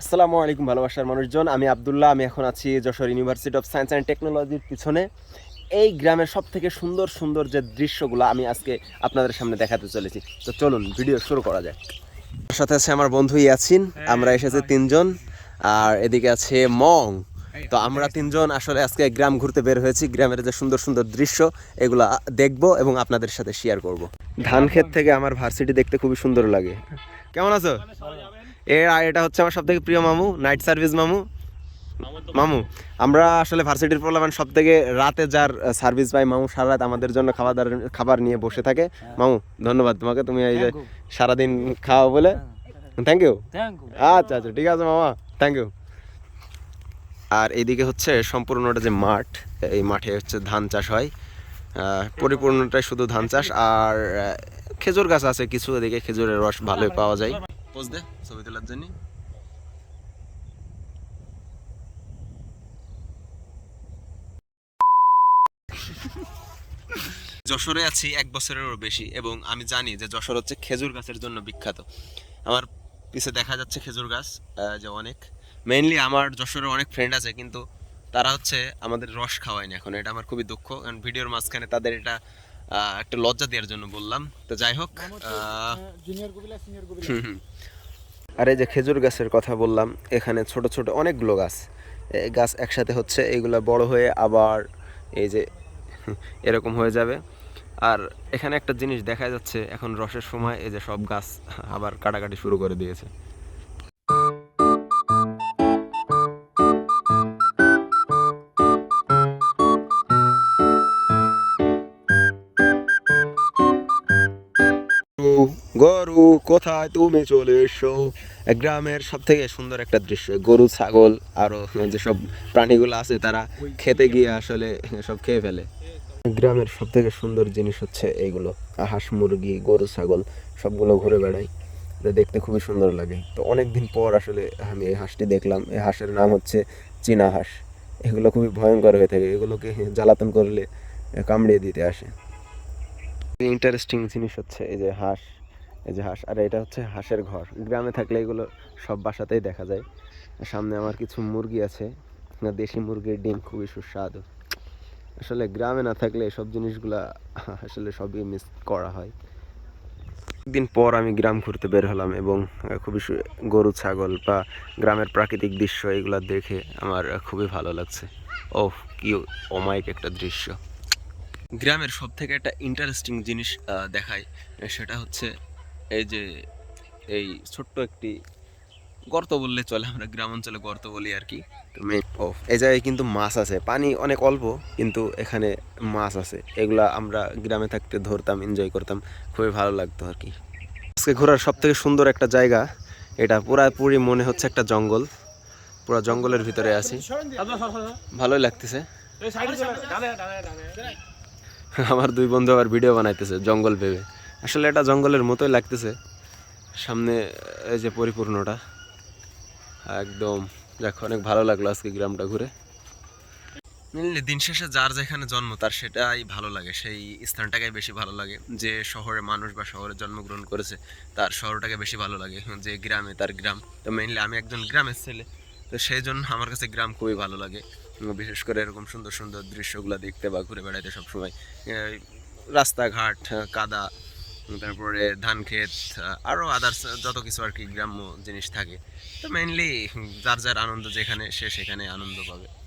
আসসালামু আলাইকুম ভালোবাসার মানুষজন। আমি আবদুল্লাহ আমি এখন আছি Jessore university of science and টেকনোলজির পিছনে। এই গ্রামের সব থেকে সুন্দর সুন্দর যে দৃশ্যগুলো আমি আজকে আপনাদের সামনে দেখাতে চলেছি। তো চলুন ভিডিও শুরু করা যায় আমার সাথে আছে আমার বন্ধু ইয়াসিন আমরা এসেছি তিনজন আর এদিকে আছে মং। তো আমরা তিনজন আসলে আজকে গ্রাম ঘুরতে বের হয়েছি। গ্রামের যে সুন্দর সুন্দর দৃশ্য এগুলা দেখব এবং আপনাদের সাথে শেয়ার করব। ধান ক্ষেত থেকে আমার ভার্সিটি দেখতে খুবই সুন্দর লাগে। কেমন আছো? এ আর এটা হচ্ছে আমার সব থেকে প্রিয় মামু নাইট সার্ভিস মামু। মামু আমরা আসলে ভার্সিটির প্রলাবান সব থেকে রাতে যার সার্ভিস পাই মামু সারা রাত আমাদের জন্য খাবার দাবার- খাবার নিয়ে বসে থাকে। মামু ধন্যবাদ তোমাকে তুমি এই যে সারাদিন খাওয়া বলে। থ্যাংক ইউ আচ্ছা আচ্ছা ঠিক আছে মামা থ্যাংক ইউ আর এইদিকে হচ্ছে সম্পূর্ণটা যে মাঠ এই মাঠে হচ্ছে ধান চাষ হয়। পরিপূর্ণটাই শুধু ধান চাষ আর খেজুর গাছ আছে কিছু এদিকে খেজুরের রস ভালোই পাওয়া যায়। পোজ দে ছবি তোলার জন্য যশোরে আছি, এক বছরেরও বেশি, এবং আমি জানি যে যশোর হচ্ছে খেজুর গাছের জন্য বিখ্যাত। আমার পিছে দেখা যাচ্ছে খেজুর গাছ যে অনেক। মেইনলি আমার যশোরে অনেক ফ্রেন্ড আছে, কিন্তু তারা হচ্ছে আমাদের রস খাওয়ায়নি এখন, এটা আমার খুবই দুঃখ, কারণ ভিডিওর মাঝখানে তাদের এটা একটা লজ্জা দেওয়ার জন্য বললাম। তো যাই হোক। আর এই যে খেজুর গাছের কথা বললাম এখানে ছোট ছোট অনেকগুলো গাছ। গাছ একসাথে হচ্ছে এইগুলো বড় হয়ে আবার এই যে এরকম হয়ে যাবে। আর এখানে একটা জিনিস দেখা যাচ্ছে এখন রসের সময় এই যে সব গাছ আবার কাটাকাটি শুরু করে দিয়েছে। গরু, কোথায় তুমি চলে এসো? গ্রামের সব থেকে সুন্দর একটা দৃশ্য, গরু, ছাগল, আরও যেসব প্রাণীগুলো আছে, তারা খেতে গিয়ে আসলে সব খেয়ে ফেলে। গ্রামের সব থেকে সুন্দর জিনিস হচ্ছে এইগুলো, হাঁস, মুরগি, গরু, ছাগল, সবগুলো ঘুরে বেড়াই। দেখতে খুবই সুন্দর লাগে। তো অনেক দিন পর আসলে আমি এই হাঁসটি দেখলাম। এই হাঁসের নাম হচ্ছে চীনা হাঁস। এগুলো খুবই ভয়ঙ্কর হয়ে থাকে। এগুলোকে জ্বালাতন করলে কামড়িয়ে দিতে আসে। ইন্টারেস্টিং জিনিস হচ্ছে এই যে হাঁস। এই যে হাঁস, আর এটা হচ্ছে হাঁসের ঘর। গ্রামে থাকলে এগুলো সব বাসাতেই দেখা যায়। সামনে আমার কিছু মুরগি আছে দেশি মুরগির ডিম খুবই সুস্বাদু। আসলে গ্রামে না থাকলে এসব জিনিসগুলা আসলে সবই মিস করা হয়। দিন পর আমি গ্রাম ঘুরতে বের হলাম এবং খুবই গরু, ছাগল বা গ্রামের প্রাকৃতিক দৃশ্য এগুলো দেখে আমার খুবই ভালো লাগছে। ও কি অমায়িক একটা দৃশ্য। গ্রামের সব থেকে একটা ইন্টারেস্টিং জিনিস দেখায়, সেটা হচ্ছে এই যে এই ছোট্ট একটি গর্ত বললে চলে আমরা গ্রাম অঞ্চলে গর্ত বলি আর কি। ও এই জায়গায় কিন্তু মাছ আছে। পানি অনেক অল্প কিন্তু এখানে মাছ আছে। এগুলা আমরা গ্রামে থাকতে ধরতাম এনজয় করতাম। খুবই ভালো লাগতো আর কি। আজকে ঘোরার সব থেকে সুন্দর একটা জায়গা এটা পুরাপুরি মনে হচ্ছে একটা জঙ্গল। পুরো জঙ্গলের ভিতরে আছি। ভালোই লাগতেছে। আমার দুই বন্ধু আবার ভিডিও বানাইতেছে জঙ্গল ভেবে। আসলে এটা জঙ্গলের মতোই লাগতেছে। সামনে এই যে পরিপূর্ণটা। একদম, দেখো, অনেক ভালো লাগল আজকে গ্রামটা ঘুরে। মেনলি দিন শেষে যার যেখানে জন্ম, তার সেটাই ভালো লাগে। সেই স্থানটাকে বেশি ভালো লাগে। যে শহরে মানুষ বা শহরে জন্মগ্রহণ করেছে, তার শহরটাকে বেশি ভালো লাগে। যে গ্রামে তার গ্রাম। তো মেইনলি আমি একজন গ্রামের ছেলে, তো সেই জন্য আমার কাছে গ্রাম খুবই ভালো লাগে। বিশেষ করে এরকম সুন্দর সুন্দর দৃশ্যগুলো দেখতে বা ঘুরে বেড়াতে সবসময়। রাস্তাঘাট, কাদা তারপরে ধান ক্ষেত আরও আদার্স যত কিছু আর কি গ্রাম্য জিনিস থাকে। তো মেইনলি যার যার আনন্দ যেখানে, সে সেখানে আনন্দ পাবে।